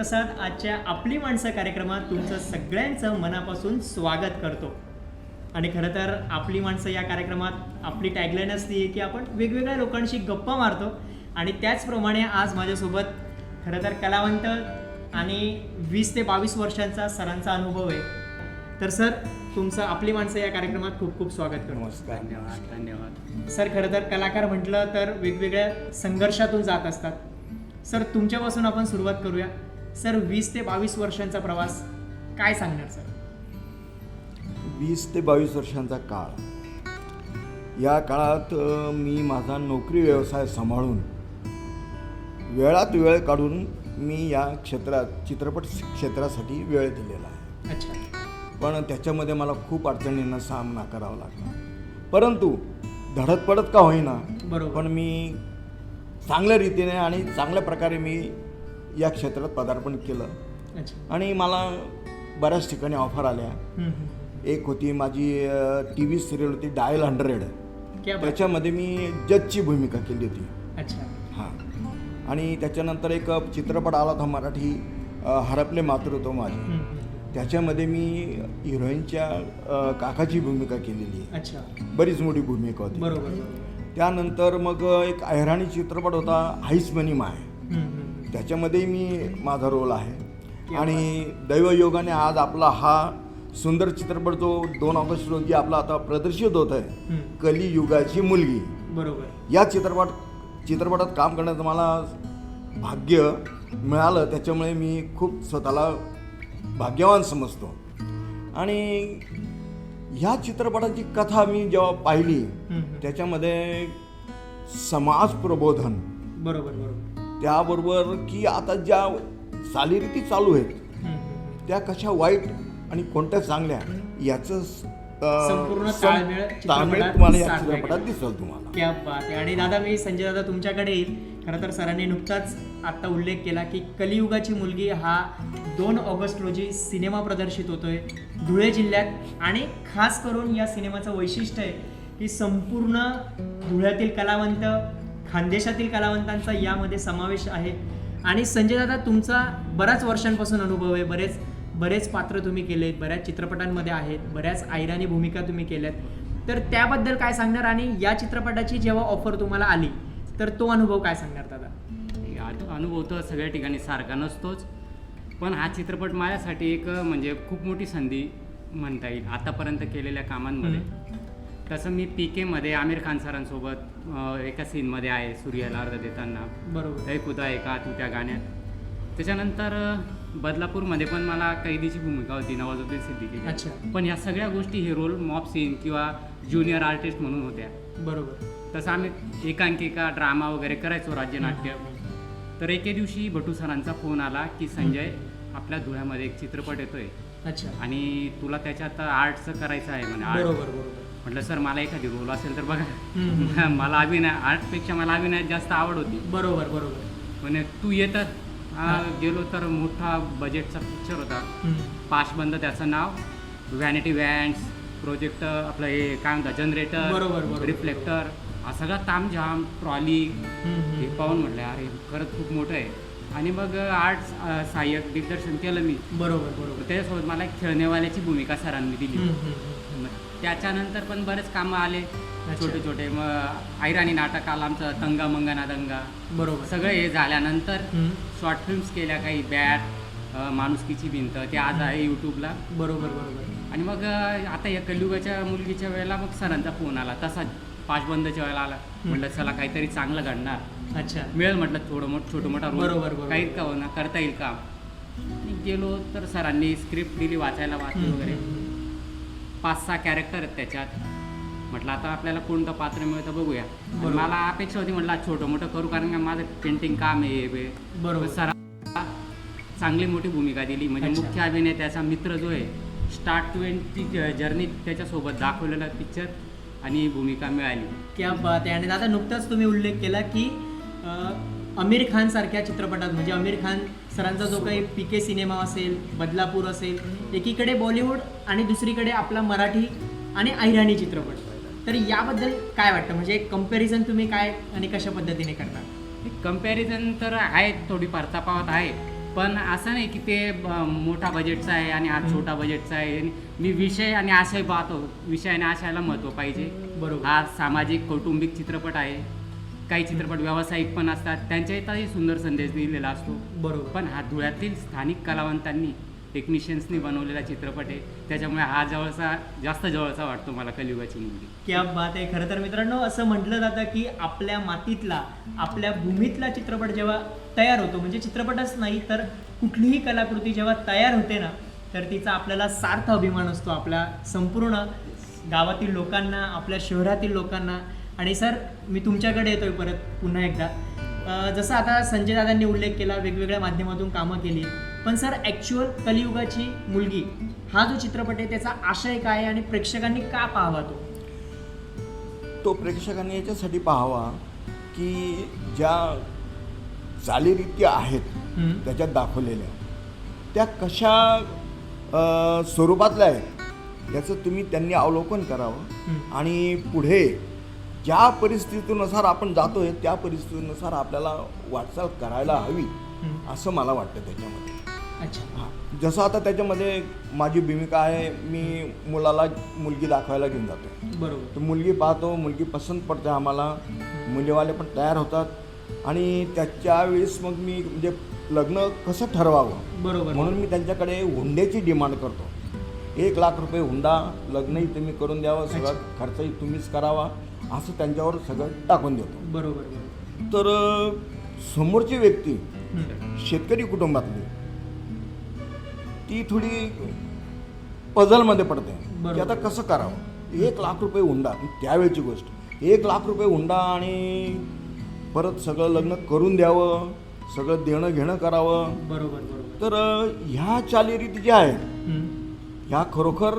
प्रसाद आजच्या आपली माणसं कार्यक्रमात तुमचं सगळ्यांचं मनापासून स्वागत करतो. आणि खरं तर आपली माणसं या कार्यक्रमात आपली टॅगलाईन असते की आपण वेगवेगळ्या लोकांशी गप्पा मारतो. आणि त्याचप्रमाणे आज माझ्यासोबत खरं तर कलावंत आणि वीस ते बावीस वर्षांचा सरांचा अनुभव आहे. तर सर तुमचं आपली माणसं या कार्यक्रमात खूप खूप स्वागत करतो. धन्यवाद. धन्यवाद. सर खरं तर कलाकार म्हटलं तर वेगवेगळ्या संघर्षातून जात असतात. सर तुमच्यापासून आपण सुरुवात करूया. सर वीस ते बावीस वर्षांचा प्रवास काय सांगणार सर? वीस ते बावीस वर्षांचा काळ. या काळात मी माझा नोकरी व्यवसाय सांभाळून वेळात वेळ काढून मी या क्षेत्रात चित्रपट क्षेत्रासाठी वेळ दिलेला आहे. अच्छा. पण त्याच्यामध्ये मला खूप अडचणींना सामना करावा लागला. परंतु धडत पडत का होईना बरोबर. पण मी चांगल्या रीतीने आणि चांगल्या प्रकारे मी या क्षेत्रात पदार्पण केलं. आणि मला बऱ्याच ठिकाणी ऑफर आल्या. एक होती माझी टी व्ही सिरियल होती डायल हंड्रेड. त्याच्यामध्ये मी जजची भूमिका केली होती. अच्छा. हां. आणि त्याच्यानंतर एक चित्रपट आला होता मराठी हरपले मात्र होतो माझी. त्याच्यामध्ये मी हिरोईनच्या काकाची भूमिका केलेली. आहे अच्छा. बरीच मोठी भूमिका होती. त्यानंतर मग एक अहिराणी चित्रपट होता हाईस मनी माय. त्याच्यामध्ये मी माझा रोल आहे. आणि दैवयोगाने आज आपला हा सुंदर चित्रपट जो दोन ऑगस्ट रोजी आपला आता प्रदर्शित होत आहे. कलियुगाची मुलगी. बरोबर. या चित्रपट चित्रपटात काम करण्याचं मला भाग्य मिळालं त्याच्यामुळे मी खूप स्वतःला भाग्यवान समजतो. आणि ह्या चित्रपटाची कथा मी जेव्हा पाहिली. त्याच्यामध्ये समाज प्रबोधन. बरोबर बरोबर. त्याबरोबर की आता ज्या चालीरीती चालू आहेत. त्या कशा वाईट आणि कोणत्या चांगल्या याचं संपूर्ण ताळमेळ तुम्हाला या चित्रपटात. दिसेल तुम्हाला. क्या बात आहे. आणि दादा मी संजय दादा तुमच्याकडे येईल. खरं तर सरांनी नुकताच आत्ता उल्लेख केला की कलियुगाची मुलगी हा दोन ऑगस्ट रोजी सिनेमा प्रदर्शित होतोय धुळे जिल्ह्यात. आणि खास करून या सिनेमाचं वैशिष्ट्य आहे की संपूर्ण धुळ्यातील कलावंत खानदेशातील कलावंतांचा यामध्ये समावेश आहे. आणि संजय दादा तुमचा बऱ्याच वर्षांपासून अनुभव आहे. बरेच बरेच पात्र तुम्ही केलेत. बऱ्याच चित्रपटांमध्ये आहेत. बऱ्याच आयराणी भूमिका तुम्ही केल्यात. तर त्याबद्दल काय सांगणार? आणि या चित्रपटाची जेव्हा ऑफर तुम्हाला आली तर तो अनुभव काय सांगणार दादा? अनु- अनुभव तर सगळ्या ठिकाणी सारखा नसतोच. पण हा चित्रपट माझ्यासाठी एक म्हणजे खूप मोठी संधी म्हणता येईल आतापर्यंत केलेल्या कामांमध्ये. तसं मी पी केमध्ये आमिर खान सरांसोबत एका सीनमध्ये आहे सूर्याला अर्ध देताना. बरोबर. हे खुदा आहे का तू त्या गाण्यात. त्याच्यानंतर बदलापूरमध्ये पण मला कैदीची भूमिका होती नवाजुद्दीन सिद्दीकीची अच्छा. पण या सगळ्या गोष्टी हे रोल मॉप सीन किंवा ज्युनियर आर्टिस्ट म्हणून होत्या. बरोबर. तसं आम्ही एकांकिका ड्रामा वगैरे करायचो राज्यनाट्य. तर एके दिवशी भटू सरांचा फोन आला की संजय आपल्या धुळ्यामध्ये एक चित्रपट येतोय. अच्छा. आणि तुला त्याच्यात आर्टचं करायचं आहे म्हणे. आर्ट. बरोबर बरोबर. म्हटलं सर मला एखादी रोल असेल तर बघा. मला अभिनय आर्टपेक्षा मला अभिनयात जास्त आवड होती. बरोबर बरोबर. म्हणे तू येतात गेलो तर मोठा बजेटचा पिक्चर होता. पाशबंद त्याचं नाव व्हॅनिटी व्हॅन्स प्रोजेक्ट आपलं हे काय म्हणतात जनरेटर बरोबर. रिफ्लेक्टर हा सगळा तामझाम ट्रॉली हे. पाहून म्हटलं अरे खरंच खूप मोठं आहे. आणि मग आर्ट सहाय्यक दिग्दर्शन केलं मी. बरोबर बरोबर. त्याच्यासोबत मला खेळणेवाल्याची भूमिका सरांनी दिली. त्याच्यानंतर पण बरेच कामं आले. छोटे छोटे मग ऐराणी नाटक आलं आमचं तंगा मंगना दंगा. बरोबर. सगळं हे झाल्यानंतर. शॉर्ट फिल्म्स केल्या काही बॅट माणुसकीची भिंत ते आज आहे यूट्यूबला बरोबर बरोबर. आणि मग आता या कलियुगाच्या मुलगीच्या वेळेला मग सरांचा फोन आला. तसा पाचबंदच्या वेळेला आला. म्हटलं चला काहीतरी चांगलं घडणार. अच्छा. मिळेल म्हटलं थोडं मोठं छोटं मोठा बरोबर. काही का होणार करता येईल का आणि गेलो तर सरांनी स्क्रिप्ट दिली वाचायला वाचली वगैरे. पाच सहा कॅरेक्टर आहेत त्याच्यात म्हटलं आता आपल्याला कोणतं पात्र मिळतं बघूया बरोबर. मला अपेक्षा होती म्हटलं आज छोटं मोठं करू कारण का माझं पेंटिंग काम आहे हे बरोबर. सरा चांगली मोठी भूमिका दिली म्हणजे अच्छा. मुख्य अभिनेत्याचा मित्र जो आहे स्टार्ट टू एंड ती जर्नी त्याच्यासोबत दाखवलेला पिक्चर आणि भूमिका मिळाली क्या बात आहे आणि दादा नुकताच तुम्ही उल्लेख केला की अं, आमिर खान सारख्या चित्रपटात म्हणजे आमिर खान सरांचा जो काही पी के सिनेमा असेल बदलापूर असेल एकीकडे बॉलिवूड आणि दुसरीकडे आपला मराठी आणि अहिराणी चित्रपट. तर याबद्दल काय वाटतं? म्हणजे कंपॅरिझन तुम्ही काय आणि कशा पद्धतीने करता? कंपॅरिझन तर आहे थोडीफार तफावत आहे पण असं नाही की ते मोठा बजेटचा आहे आणि हा छोटा बजेटचा आहे. मी विषय आणि आशय पाहतो. विषय आणि आशयाला महत्त्व पाहिजे. बरोबर. हा सामाजिक कौटुंबिक चित्रपट आहे. काही चित्रपट व्यावसायिक पण असतात. त्यांच्या इथंही सुंदर संदेश दिलेला असतो. बरोबर. पण हा धुळ्यातील स्थानिक कलावंतांनी टेक्निशियन्सनी बनवलेला चित्रपट आहे. त्याच्यामुळे हा जवळचा जास्त जवळचा वाटतो मला कलियुगाची मुलगी. क्या बात आहे. खरं तर मित्रांनो असं म्हटलं जातं की आपल्या मातीतला आपल्या भूमीतला चित्रपट जेव्हा तयार होतो म्हणजे चित्रपटच नाही तर कुठलीही कलाकृती जेव्हा तयार होते ना तर तिचा आपल्याला सार्थ अभिमान असतो. आपल्या संपूर्ण गावातील लोकांना आपल्या शहरातील लोकांना आणि सर मी तुमच्याकडे येतोय परत पुन्हा एकदा जसं आता संजय दादांनी उल्लेख केला वेगवेगळ्या माध्यमातून कामं केली पण सर ॲक्च्युअल कलियुगाची मुलगी हा जो चित्रपट आहे त्याचा आशय काय आहे आणि प्रेक्षकांनी का पाहावा तो तो प्रेक्षकांनी याच्यासाठी पाहावा की ज्या चालीरीती आहेत. त्याच्यात दाखवलेल्या त्या कशा स्वरूपातल्या आहेत याचं तुम्ही त्यांनी अवलोकन करावं. आणि पुढे ज्या परिस्थितीनुसार आपण जातोय त्या परिस्थितीनुसार आपल्याला वाटचाल करायला हवी. असं मला वाटतं त्याच्यामध्ये. अच्छा. हां. जसं आता त्याच्यामध्ये माझी भूमिका आहे मी मुलाला मुलगी दाखवायला घेऊन जातो बरोबर. तर मुलगी पाहतो मुलगी पसंत पडते आम्हाला. मुलीवाले पण तयार होतात. आणि त्याच्या वेळेस मग मी म्हणजे लग्न कसं ठरवावं? बरोबर. म्हणून मी त्यांच्याकडे हुंड्याची डिमांड करतो. एक लाख रुपये हुंडा लग्नही तुम्ही करून द्यावं सगळं खर्चही तुम्हीच करावा. असं त्यांच्यावर सगळं टाकून देतो. बरोबर. तर समोरची व्यक्ती. शेतकरी कुटुंबातली ती थोडी पझलमध्ये पडते. की. आता कसं करावं? एक लाख रुपये हुंडा त्यावेळची गोष्ट. एक लाख रुपये हुंडा आणि परत सगळं लग्न करून द्यावं सगळं देणं घेणं करावं. बरोबर तर ह्या चालीरीती ज्या आहेत. ह्या खरोखर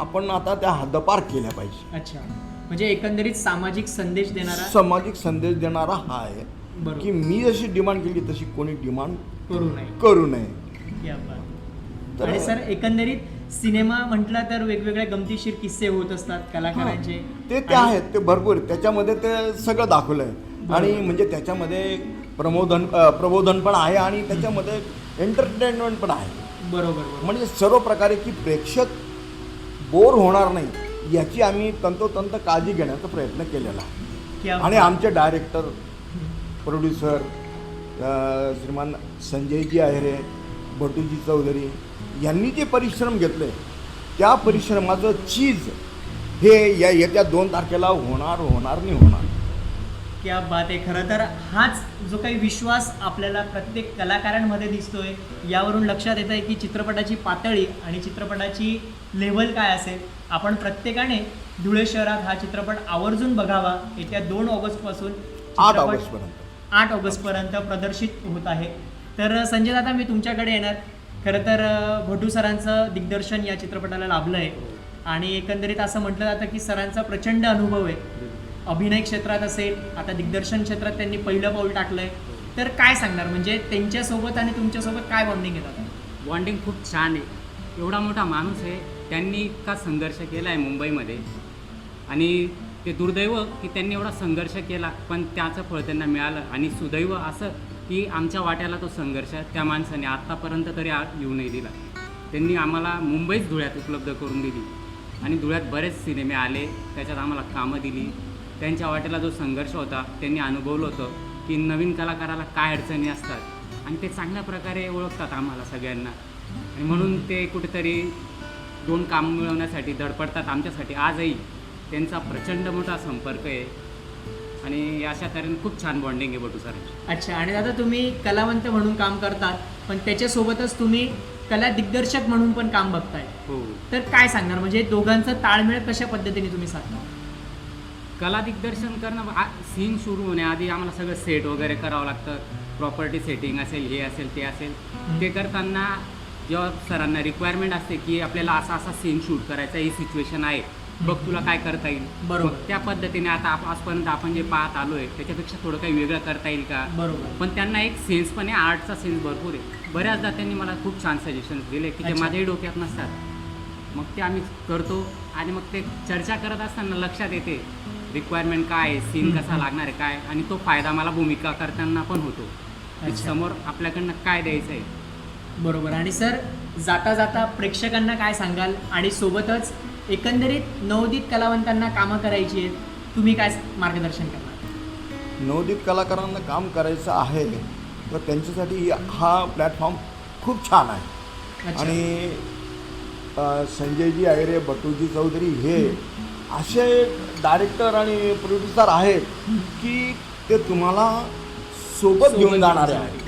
आपण आता त्या हद्दपार केल्या पाहिजे. अच्छा. म्हणजे एकंदरीत सामाजिक संदेश देणारा? सामाजिक संदेश देणारा हा आहे. की मी जशी डिमांड केली तशी कोणी डिमांड करू नये. करू नये. या बात. तर- आणि सर एकंदरीत सिनेमा म्हटला तर वेगवेगळे गमतीशीर किस्से होत असतात कलाकारांचे. ते ते आणि- आहेत ते भरपूर आहेत. त्याच्यामध्ये ते सगळं दाखवलं आहे आणि म्हणजे त्याच्यामध्ये प्रबोधन अ, प्रबोधन पण आहे आणि त्याच्यामध्ये एंटरटेनमेंट पण आहे. बरोबर बरोबर. म्हणजे सर्व प्रकारे की प्रेक्षक बोर होणार नाही याची आम्ही तंतोतंत काळजी घेण्याचा प्रयत्न केलेला आणि. आमचे डायरेक्टर प्रोड्युसर श्रीमान संजयजी आहेरे बटूजी चौधरी यांनी जे परिश्रम घेतले त्या परिश्रमाचं चीज हे या येत्या दोन तारखेला होणार होणार नाही होणार क्या बात आहे खरं तर हाच जो काही विश्वास आपल्याला प्रत्येक कलाकारांमध्ये दिसतोय यावरून लक्षात येत आहे की चित्रपटाची पातळी आणि चित्रपटाची लेवल काय असेल. आपण प्रत्येकाने धुळे शहरात हा चित्रपट आवर्जून बघावा. येत्या दोन ऑगस्टपासून आठ ऑगस्टपर्यंत. आठ ऑगस्टपर्यंत प्रदर्शित होत आहे. तर संजय दादा मी तुमच्याकडे येणार. खरं तर भटू सरांचं दिग्दर्शन या चित्रपटाला लाभलं आहे आणि एकंदरीत असं म्हटलं जातं की सरांचा प्रचंड अनुभव आहे. अभिनय क्षेत्रात असेल आता दिग्दर्शन क्षेत्रात त्यांनी पहिलं पाऊल टाकलं आहे तर काय सांगणार? म्हणजे त्यांच्यासोबत आणि तुमच्यासोबत काय बॉन्डिंग येतात बॉन्डिंग खूप छान आहे. एवढा मोठा माणूस आहे. त्यांनी इतका संघर्ष केला आहे मुंबईमध्ये. आणि ते दुर्दैव की त्यांनी एवढा संघर्ष केला पण त्याचं फळ त्यांना मिळालं. आणि सुदैव असं की आमच्या वाट्याला तो संघर्ष त्या माणसाने आत्तापर्यंत तरी आ- येऊ नाही दिला. त्यांनी आम्हाला मुंबईच धुळ्यात उपलब्ध करून दिली. आणि धुळ्यात बरेच सिनेमे आले. त्याच्यात आम्हाला कामं दिली. त्यांच्या वाट्याला जो संघर्ष होता त्यांनी अनुभवलं होतं की नवीन कलाकाराला काय अडचणी असतात आणि ते चांगल्या प्रकारे ओळखतात आम्हाला सगळ्यांना. आणि म्हणून ते कुठेतरी दोन काम मिळवण्यासाठी धडपडतात आमच्यासाठी. आजही त्यांचा प्रचंड मोठा संपर्क आहे. आणि अशा तऱ्हेने खूप छान बॉन्डिंग आहे बटू सरांची अच्छा आणि दादा तुम्ही कलावंत म्हणून काम करतात पण त्याच्यासोबतच तुम्ही कला दिग्दर्शक म्हणून पण काम बघताय. हो. तर काय सांगणार? म्हणजे दोघांचं ताळमेळ कशा पद्धतीने तुम्ही साधता? कला दिग्दर्शन करणं सीन सुरू होण्याआधी आम्हाला सगळं सेट वगैरे करावं लागतं. प्रॉपर्टी सेटिंग असेल हे असेल ते असेल. ते करताना जेव्हा सरांना रिक्वायरमेंट असते की आपल्याला असा असा सीन शूट करायचा ही सिच्युएशन आहे. बघ तुला काय करता येईल. बरोबर. त्या पद्धतीने आता आजपर्यंत आपण जे पाहत आलो आहे त्याच्यापेक्षा थोडं काही वेगळं करता येईल का? बरोबर. पण त्यांना एक सेन्स पण आहे आर्टचा सेन्स भरपूर आहे. बऱ्याचदा त्यांनी मला खूप छान सजेशन्स दिले की ते. माझ्याही डोक्यात नसतात. मग ते आम्ही करतो आणि मग ते चर्चा करत असताना लक्षात येते रिक्वायरमेंट काय आहे? सीन. कसा लागणार आहे काय? आणि तो फायदा मला भूमिका करताना पण होतो. की अच्छा. समोर आपल्याकडनं काय द्यायचं आहे? बरोबर. आणि सर जाता जाता प्रेक्षकांना काय सांगाल? आणि सोबतच एकंदरीत नवोदित कलावंतांना कामं करायची आहेत तुम्ही काय मार्गदर्शन करणार? नवोदित कलाकारांना काम करायचं आहे तर त्यांच्यासाठी हा प्लॅटफॉर्म खूप छान आहे. अच्छा. आणि अ, संजयजी आयरे बटूजी चौधरी हे असे डायरेक्टर आणि प्रोड्युसर आहेत की ते तुम्हाला सोबत घेऊन जाणारे आहेत.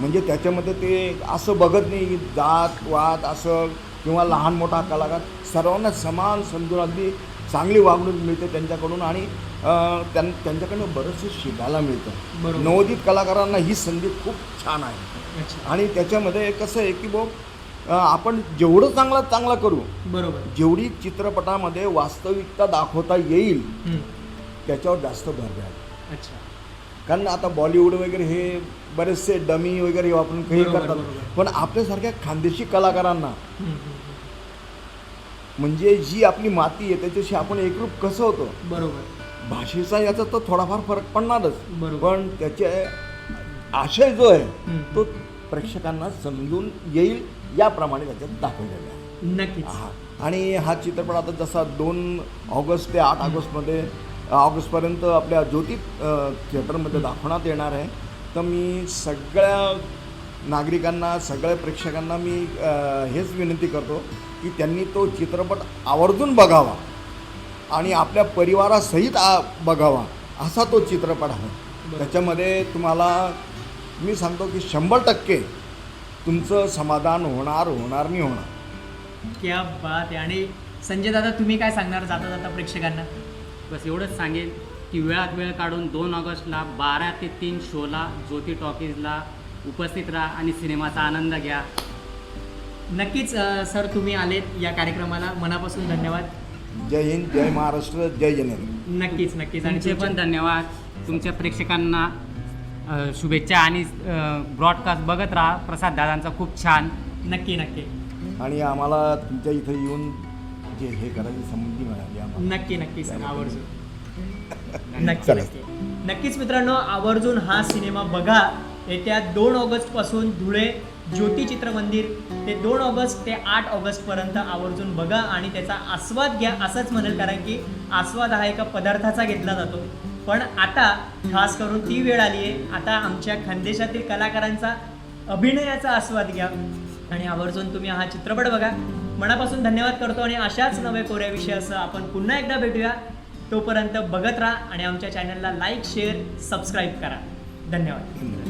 म्हणजे त्याच्यामध्ये ते असं बघत नाही की जात वाद असं किंवा लहान मोठा कलाकार सर्वांना समान समजून अगदी चांगली वागणूक मिळते त्यांच्याकडून आणि त्यां त्यांच्याकडनं बरंचसं शिकायला मिळतं. नवोदित कलाकारांना ही संधी खूप छान आहे. आणि त्याच्यामध्ये कसं आहे की अ, आपण जेवढं चांगलं चांगलं करू बरोबर जेवढी चित्रपटामध्ये वास्तविकता दाखवता येईल. त्याच्यावर जास्त भर द्या अच्छा कारण आता बॉलिवूड वगैरे हे बरेचसे डमी वगैरे वापरून काही करतात. पण आपल्यासारख्या खानदेशी कलाकारांना म्हणजे जी आपली माती आहे त्याच्याशी आपण एकरूप कसं होतो. बरोबर भाषेचा याचा तर थोडाफार फरक पडणारच. पण त्याचे आशय जो आहे. तो प्रेक्षकांना समजून येईल याप्रमाणे त्याच्यात दाखवलेला आहे. नक्कीच. हा. आणि हा चित्रपट आता जसा दोन ऑगस्ट ते आठ ऑगस्टमध्ये ऑगस्टपर्यंत आपल्या ज्योती थिएटरमध्ये दाखवण्यात येणार आहे. तर मी सगळ्या नागरिकांना सगळ्या प्रेक्षकांना मी हेच विनंती करतो की त्यांनी तो चित्रपट आवर्जून बघावा आणि आपल्या परिवारासहित आ बघावा असा तो चित्रपट आहे. त्याच्यामध्ये तुम्हाला मी सांगतो की शंभर टक्के तुमचं समाधान होणार होणार नाही होणार. क्या बात आहे. आणि संजय दादा तुम्ही काय सांगणार जाता जाता प्रेक्षकांना? बस एवढंच सांगेन की वेळात वेळ काढून दोन ऑगस्टला बारा ते तीन शोला ज्योती टॉकीजला उपस्थित राहा आणि सिनेमाचा आनंद घ्या. नक्कीच अ, सर तुम्ही आलेत या कार्यक्रमाला. मनापासून धन्यवाद. जय हिंद जय महाराष्ट्र जय जनेन्द्र नक्कीच नक्कीच. आणि तुमचे पण धन्यवाद. तुमच्या प्रेक्षकांना शुभेच्छा आणि ब्रॉडकास्ट बघत राहा. प्रसाद दादांचा खूप छान. नक्की नक्की. आणि आम्हाला तुमच्या इथं येऊन जे हे करायची संधी मिळाली आम्हाला. नक्की नक्की सर. आवर्जून. नक्की. नक्की. नक्कीच मित्रांनो आवर्जून हा सिनेमा बघा. येत्या दोन ऑगस्टपासून धुळे ज्योती चित्रमंदिर ते दोन ऑगस्ट ते आठ ऑगस्ट पर्यंत आवर्जून बघा आणि त्याचा आस्वाद घ्या असंच म्हणेल कारण की आस्वाद हा एका पदार्थाचा घेतला जातो. पण आता खास करून ती वेळ आली आहे आता आमच्या खानदेशातील कलाकारांचा अभिनयाचा आस्वाद घ्या. आणि आवर्जून तुम्ही हा चित्रपट बघा. मनापासून धन्यवाद करतो आणि अशाच नवे कोऱ्या विषयासह आपण पुन्हा एकदा भेटूया. तोपर्यंत बघत राहा आणि आमच्या चॅनलला लाईक शेअर सबस्क्राईब करा. धन्यवाद.